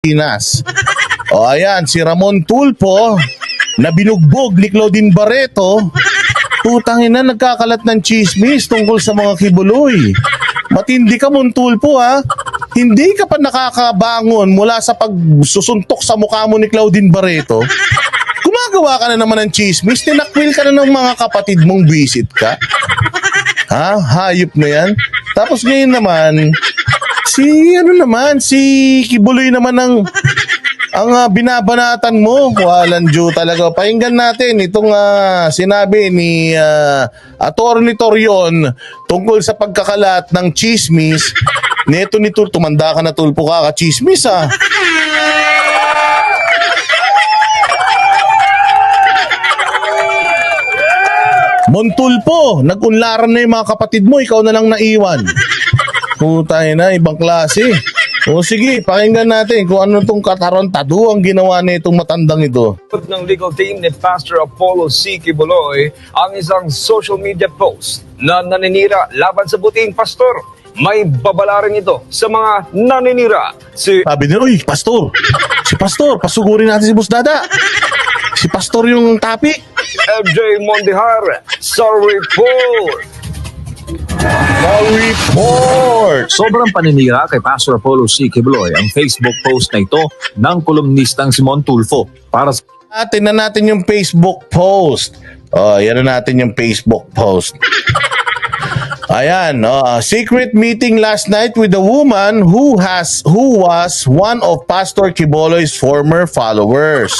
Pinas. O ayan, si Ramon Tulpo na binugbog ni Claudine Barreto. Putang ina, nagkakalat ng chismis tungkol sa mga kibuloy. Matindi ka, Montulpo, ha? Hindi ka pa nakakabangon mula sa pagsusuntok sa mukha mo ni Claudine Barreto. Gumagawa ka na naman ng chismis, tinakwil ka na ng mga kapatid mong visit ka. Ha? Hayop na yan. Tapos ngayon naman, si ano naman, si Kibuloy naman ang ang ah, binabanatan mo. Walang Diyo talaga. Pakinggan natin itong ah, sinabi ni uh, Attorney Torion tungkol sa pagkakalat ng chismis. Neto ni Tul, tumanda ka na tulpo ka, ka-chismis ah. Montulpo, nag-unlaran na yung mga kapatid mo, ikaw na lang naiwan. Putay na, ibang klase. O sige, pakinggan natin kung ano tong katarantado ang ginawa na itong matandang ito. ng legal team ni Pastor Apollo C. Kibuloy ang isang social media post na naninira laban sa buting pastor. May babala rin ito sa mga naninira. Si Sabi niya, uy, pastor, si pastor, pasugurin natin si Boss Dada. Si pastor yung tapi. FJ Mondihar sa report. Report. Sobrang paninira kay Pastor Apollo C. Quibloy ang Facebook post na ito ng kolumnistang Simon Tulfo para sa Atin na natin yung Facebook post. Oh, yan na natin yung Facebook post. Ayan, oh, secret meeting last night with a woman who has who was one of Pastor Kiboloy's former followers.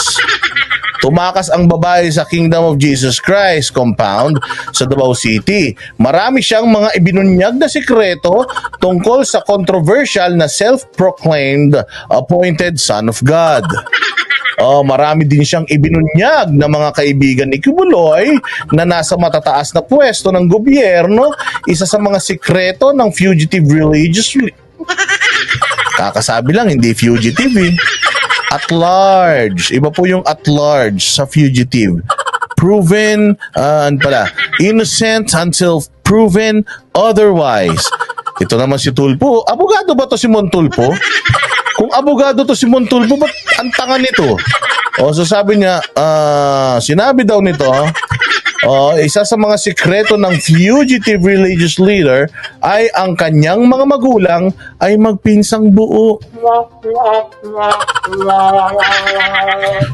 Tumakas ang babae sa Kingdom of Jesus Christ compound sa Davao City. Marami siyang mga ibinunyag na sikreto tungkol sa controversial na self-proclaimed appointed son of God. Oh, marami din siyang ibinunyag na mga kaibigan ni Kibuloy na nasa matataas na pwesto ng gobyerno, isa sa mga sikreto ng fugitive religious li- Kakasabi lang, hindi fugitive eh. At large. Iba po yung at large sa fugitive. Proven, uh, ano pala, innocent until proven otherwise. Ito naman si Tulpo. Abogado ba to si Montulpo? Kung abogado to si Montulpo, ba't ang tanga nito? O, so sabi niya, ah, sinabi daw nito, oh, isa sa mga sikreto ng fugitive religious leader ay ang kanyang mga magulang ay magpinsang buo.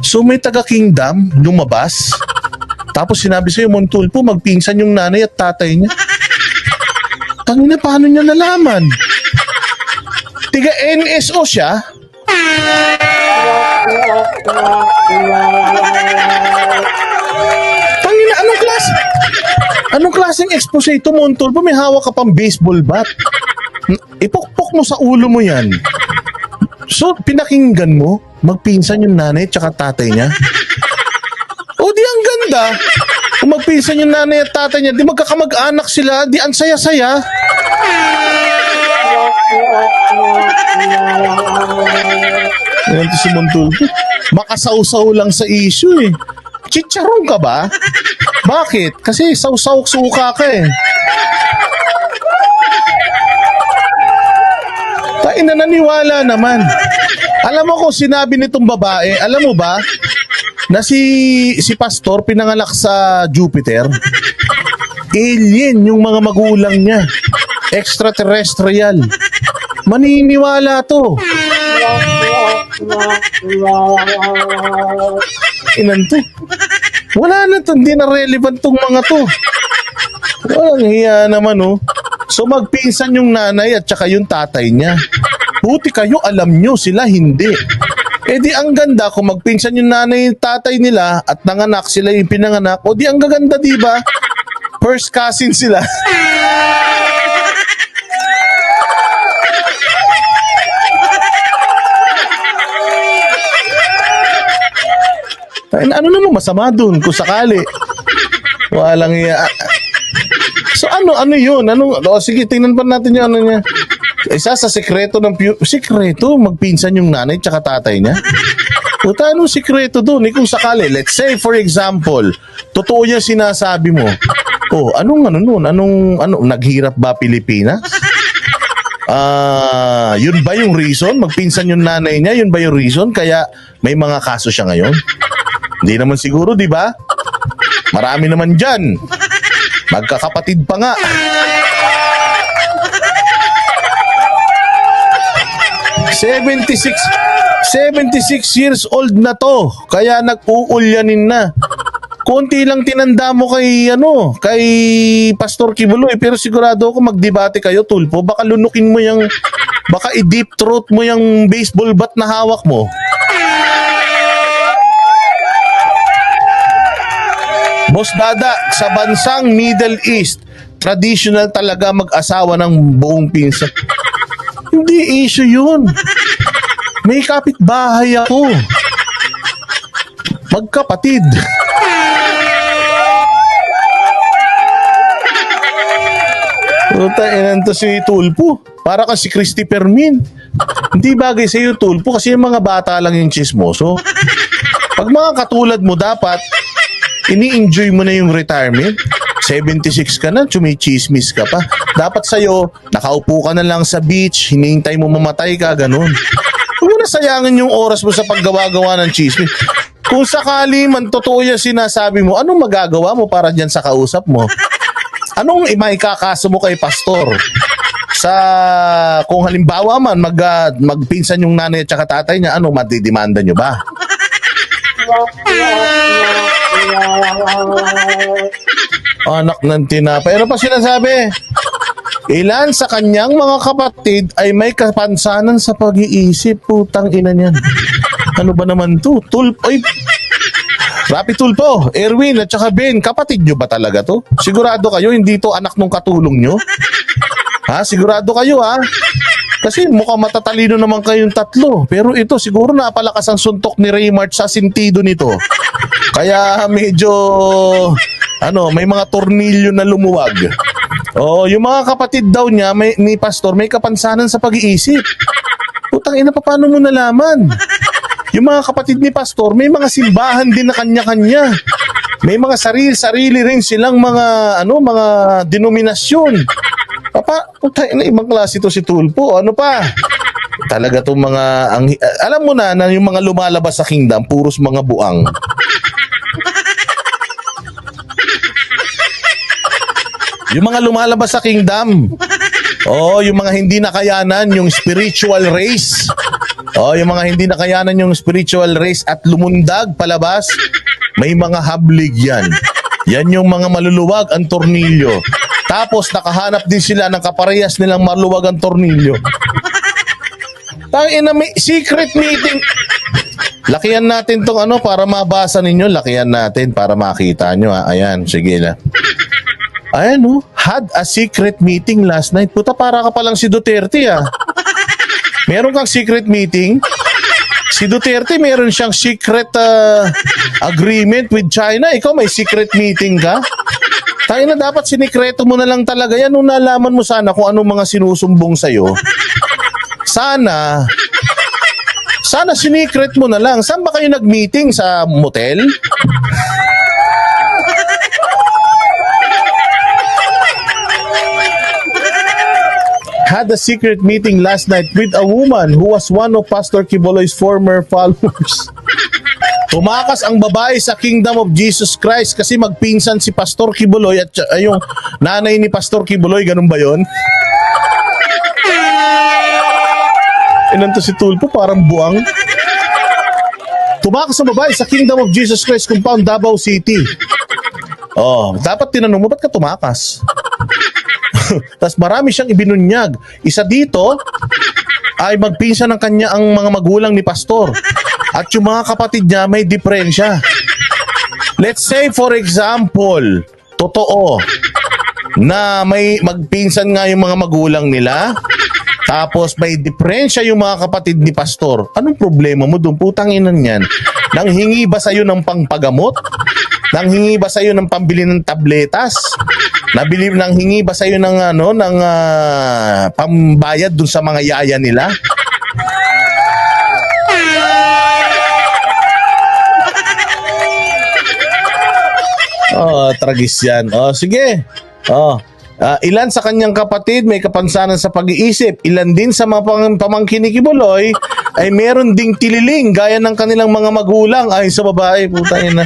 So may taga-kingdom lumabas. Tapos sinabi sa'yo, Montulpo, magpinsan yung nanay at tatay niya. Tangina, paano niya nalaman? Tiga NSO siya? Anong klase? Anong klaseng expose ito, Montulpo? May hawak ka pang baseball bat. Ipokpok mo sa ulo mo yan. So, pinakinggan mo, magpinsan yung nanay at saka tatay niya? O di ang ganda. Kung magpinsan yung nanay at tatay niya, di magkakamag-anak sila, di ang saya-saya. Ayan to si Montulpo. Makasawsaw lang sa issue eh. Chicharon ka ba? Bakit? Kasi sausaw suka ka eh. Tain na naniwala naman. Alam mo kung sinabi nitong babae, alam mo ba, na si, si pastor pinanganak sa Jupiter? Alien yung mga magulang niya. Extraterrestrial. Maniniwala to. Ilan to? Wala na to. Hindi na relevant tong mga to. Walang hiya naman oh. So magpinsan yung nanay at saka yung tatay niya. Buti kayo alam nyo, sila hindi. Eh di ang ganda kung magpinsan yung nanay at tatay nila at nanganak sila yung pinanganak. O di ang gaganda di ba? First cousin sila. ano naman masama dun kung sakali? Walang iya. So ano ano 'yun? Ano o sige tingnan pa natin 'yung ano niya. Isa sa sekreto ng pu- sekreto magpinsan yung nanay tsaka tatay niya. Puta, anong sikreto doon? Eh, kung sakali, let's say for example, totoo yung sinasabi mo. Oh, anong ano noon? Anong ano naghirap ba Pilipinas? Ah, yun ba yung reason? Magpinsan yung nanay niya, yun ba yung reason? Kaya may mga kaso siya ngayon? Hindi naman siguro, di ba? Marami naman dyan. Magkakapatid pa nga. Seventy-six 76 years old na to. Kaya nag-uulyanin na. Konti lang tinanda mo kay ano, kay Pastor Kibuloy pero sigurado ako magdebate kayo tulpo. Baka lunukin mo yung baka i-deep throat mo yung baseball bat na hawak mo. Boss Dada, sa bansang Middle East, traditional talaga mag-asawa ng buong pinsa. Hindi issue yun. May kapitbahay ako. Magkapatid. Puta, inan to si Tulpo. Para ka si Christy Permin. Hindi bagay sa iyo, Tulpo, kasi yung mga bata lang yung chismoso. Pag mga katulad mo, dapat ini-enjoy mo na yung retirement. 76 ka na, chumichismis ka pa. Dapat sa'yo, nakaupo ka na lang sa beach, hinihintay mo mamatay ka, ganun. Huwag na sayangin yung oras mo sa paggawa-gawa ng chismis. Kung sakali man totoo yung sinasabi mo, anong magagawa mo para dyan sa kausap mo? Anong maikakaso mo kay pastor? Sa kung halimbawa man mag ah, magpinsan yung nanay at tatay niya, ano madidemanda nyo ba? Anak ng tinapay. Ano pa sinasabi? Ilan sa kanyang mga kapatid ay may kapansanan sa pag-iisip. Putang ina niyan. Ano ba naman to? Tulp. Oy, Rapi Tulpo, Erwin at saka Ben, kapatid nyo ba talaga to? Sigurado kayo, hindi to anak nung katulong nyo? Ha? Sigurado kayo ha? Kasi mukhang matatalino naman kayong tatlo. Pero ito, siguro napalakas ang suntok ni Raymart sa sintido nito. Kaya medyo, ano, may mga tornilyo na lumuwag. Oh, yung mga kapatid daw niya, may, ni Pastor, may kapansanan sa pag-iisip. Putang ina, pa, paano mo nalaman? Yung mga kapatid ni Pastor, may mga simbahan din na kanya-kanya. May mga sarili-sarili rin silang mga ano, mga denominasyon. Papa, putang ina, ibang klase to si Tulpo. Ano pa? Talaga tong mga ang alam mo na na yung mga lumalabas sa kingdom puros mga buang. Yung mga lumalabas sa kingdom. Oh, yung mga hindi nakayanan yung spiritual race. Oh, yung mga hindi nakayanan yung spiritual race at lumundag palabas, may mga hablig yan. Yan yung mga maluluwag ang tornilyo. Tapos nakahanap din sila ng kaparehas nilang maluwag ang tornilyo. Tangina may secret meeting. Lakihan natin tong ano para mabasa ninyo. Lakihan natin para makita nyo. Ha. Ayan, sige na. Ayan oh, had a secret meeting last night. Puta, para ka palang si Duterte ah. Meron kang secret meeting? Si Duterte meron siyang secret ah, agreement with China. Ikaw may secret meeting ka? Tayo na dapat sinikreto mo na lang talaga yan nung nalaman mo sana kung anong mga sinusumbong sa'yo. Sana, sana sinikret mo na lang. Saan ba kayo nag-meeting? Sa motel? had a secret meeting last night with a woman who was one of Pastor Kiboloy's former followers. Tumakas ang babae sa Kingdom of Jesus Christ kasi magpinsan si Pastor Kibuloy at uh, yung nanay ni Pastor Kibuloy, ganun ba yon? Inan to si Tulpo, parang buwang. Tumakas ang babae sa Kingdom of Jesus Christ compound Davao City. Oh, dapat tinanong mo, ba't ka tumakas? Tapos marami siyang ibinunyag. Isa dito ay magpinsan ng kanya ang mga magulang ni pastor. At yung mga kapatid niya may diferensya. Let's say for example, totoo na may magpinsan nga yung mga magulang nila. Tapos may diferensya yung mga kapatid ni pastor. Anong problema mo doon? Putang inan yan. Nang hingi ba sa'yo ng pangpagamot? Nang hingi ba sa'yo ng pambili ng tabletas? Nabili nang hingi ba sa'yo ng ano ng ah, pambayad dun sa mga yaya nila? Oh, tragis yan. Oh, sige. Oh, Ah, ilan sa kanyang kapatid may kapansanan sa pag-iisip. Ilan din sa mga pang- pamangkin ni Kibuloy ay meron ding tililing gaya ng kanilang mga magulang ay sa babae. Putang ina.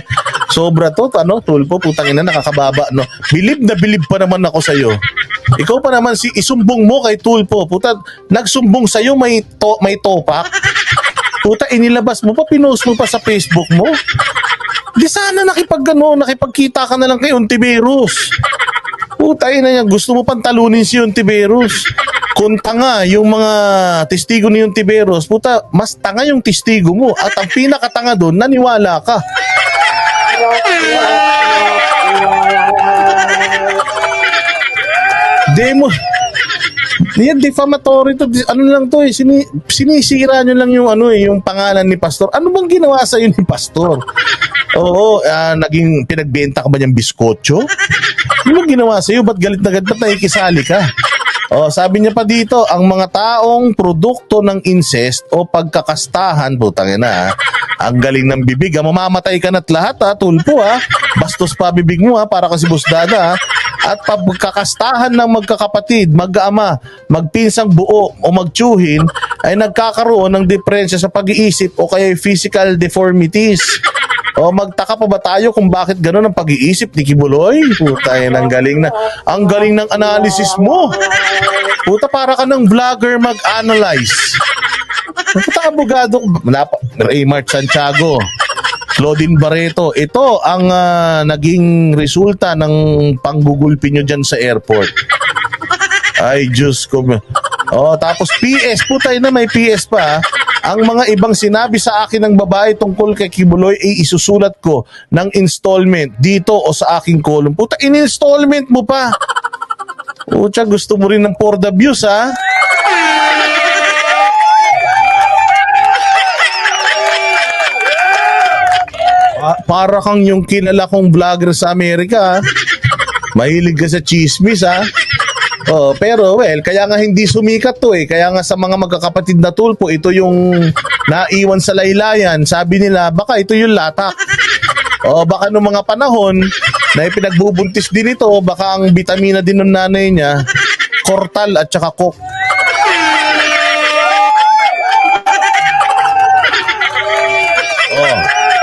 Sobra to, ano, tulpo, putang ina, nakakababa, no. Bilib na bilib pa naman ako sa'yo. Ikaw pa naman si isumbong mo kay Tulpo. Puta, nagsumbong sa'yo may to, may topak. Puta, inilabas mo pa, pinost mo pa sa Facebook mo. Di sana nakipag ano, nakipagkita ka na lang kay Untiveros. Puta ina niya, gusto mo pang talunin si Untiveros. Kung tanga yung mga testigo ni Untiveros, puta, mas tanga yung testigo mo. At ang pinakatanga doon, naniwala ka. Demo. Yan, defamatory to. Ano lang to eh. Sini, sinisira nyo lang yung ano eh, yung pangalan ni Pastor. Ano bang ginawa sa ni Pastor? Oo, ah, naging pinagbenta ka ba niyang biskotso? Ano ginawa sa iyo? Ba't galit na galit? Ba't nakikisali ka? Oh, sabi niya pa dito, ang mga taong produkto ng incest o pagkakastahan, putang ina, ah. ang galing ng bibig, ah. mamamatay ka na't lahat, ha, tulpo, ha. Bastos pa bibig mo, ha, para kasi busdada, ha. At pagkakastahan ng magkakapatid, mag-ama, magpinsang buo o magtsuhin ay nagkakaroon ng diferensya sa pag-iisip o kaya physical deformities. O magtaka pa ba tayo kung bakit gano'n ang pag-iisip ni Kibuloy? Puta, yan ang galing na. Ang galing ng analysis mo. Puta, para ka ng vlogger mag-analyze. Puta, abogado. Napa, Raymart Santiago. Claudine Barreto. Ito ang ah, naging resulta ng panggugulpi nyo dyan sa airport. Ay, Diyos ko. Oh, tapos PS. Puta, na may PS pa. Ang mga ibang sinabi sa akin ng babae tungkol kay Kibuloy ay isusulat ko ng installment dito o sa aking column. Puta, in-installment mo pa. Puta, gusto mo rin ng for the views, ha? Pa- para kang yung kilala kong vlogger sa Amerika. ha? Mahilig ka sa chismis, ha? Oh, pero well, kaya nga hindi sumikat to eh. Kaya nga sa mga magkakapatid na tulpo, ito yung naiwan sa laylayan. Sabi nila, baka ito yung latak. O baka nung mga panahon na ipinagbubuntis din ito, baka ang bitamina din ng nanay niya, kortal at saka coke. Oh.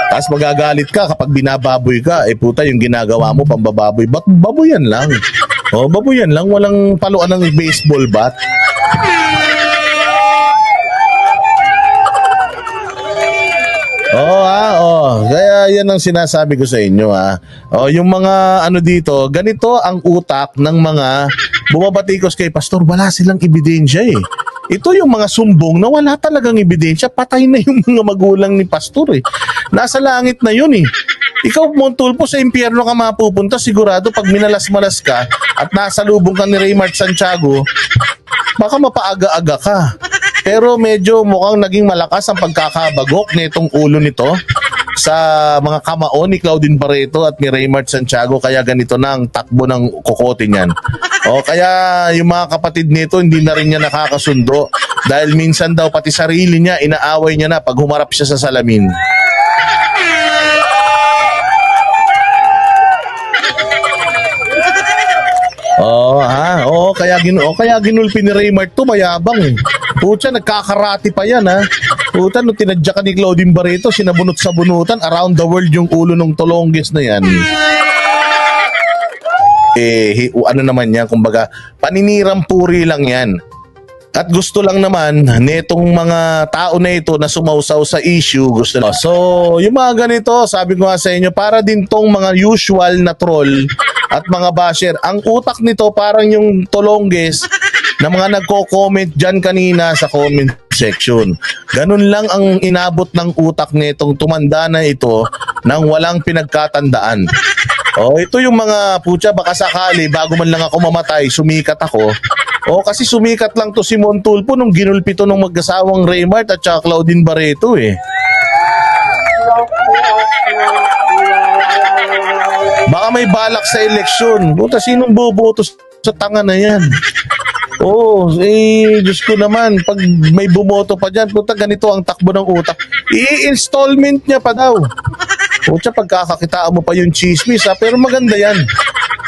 Tapos magagalit ka kapag binababoy ka. Eh puta, yung ginagawa mo pambababoy. Ba't baboyan lang? Oh, baboyan lang. Walang paluan ng baseball bat. Oo ah, oh. Kaya yan ang sinasabi ko sa inyo ah. Oh, yung mga ano dito, ganito ang utak ng mga bumabatikos kay pastor, wala silang ebidensya eh. Ito yung mga sumbong na wala talagang ebidensya, patay na yung mga magulang ni pastor eh. Nasa langit na yun eh. Ikaw, Montulpo, sa impyerno ka mapupunta, sigurado pag minalas-malas ka at nasa lubong ka ni Raymart Santiago, baka mapaaga-aga ka. Pero medyo mukhang naging malakas ang pagkakabagok nitong ulo nito sa mga kamao ni Claudine Barreto at ni Raymart Santiago kaya ganito na ang takbo ng kokote niyan. O kaya yung mga kapatid nito hindi na rin niya nakakasundo dahil minsan daw pati sarili niya inaaway niya na pag humarap siya sa salamin. Oo, ha? Oo, kaya, gin oh, kaya ginulpi ni Raymart to, mayabang eh. Pucha, nagkakarati pa yan, ha? Puta, nung tinadya ka ni Claudine Barreto, sinabunot sa bunutan, around the world yung ulo ng tolongges na yan. Eh, ano naman yan, kumbaga, paninirang puri lang yan. At gusto lang naman netong mga tao na ito na sumausaw sa issue, gusto lang. So, yung mga ganito, sabi ko nga sa inyo, para din tong mga usual na troll at mga basher. Ang utak nito parang yung tolongges na mga nagko-comment dyan kanina sa comment section. Ganun lang ang inabot ng utak nitong tumanda na ito nang walang pinagkatandaan. Oh, ito yung mga putya baka sakali bago man lang ako mamatay, sumikat ako. Oh, kasi sumikat lang to si Montulpo nung ginulpi to ng mag-asawang Raymart at saka Claudine Barreto eh. Baka may balak sa eleksyon. Puta, sinong boboto sa tanga na yan? Oo, oh, eh, Diyos ko naman, pag may bumoto pa dyan, puta, ganito ang takbo ng utak. I-installment niya pa daw. Puta, pagkakakitaan mo pa yung chismis ha, pero maganda yan.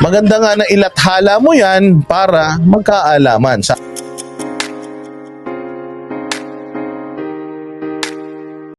maganda nga na ilathala mo yan para magkaalaman. Sa